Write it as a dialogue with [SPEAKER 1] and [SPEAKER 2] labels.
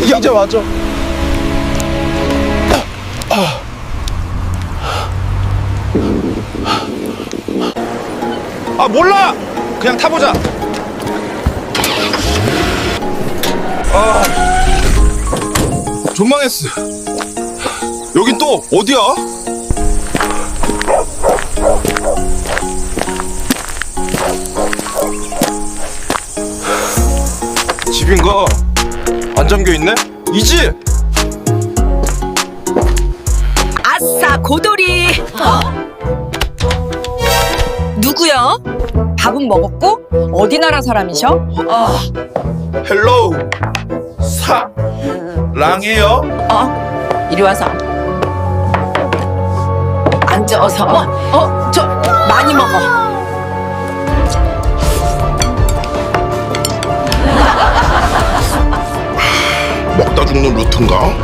[SPEAKER 1] 이제 와줘. 아 몰라. 그냥 타보자. 아, 존망했어. 여긴 또 어디야? 집인가? 안 잠겨 있네? 이지?
[SPEAKER 2] 아싸 고돌이 누구야? 밥은 먹었고 어디 나라 사람이셔? 아,
[SPEAKER 1] 헬로우 사 랑이에요?
[SPEAKER 2] 어 이리 와서 앉아서 어저 많이 먹어
[SPEAKER 1] 죽는 루트인가?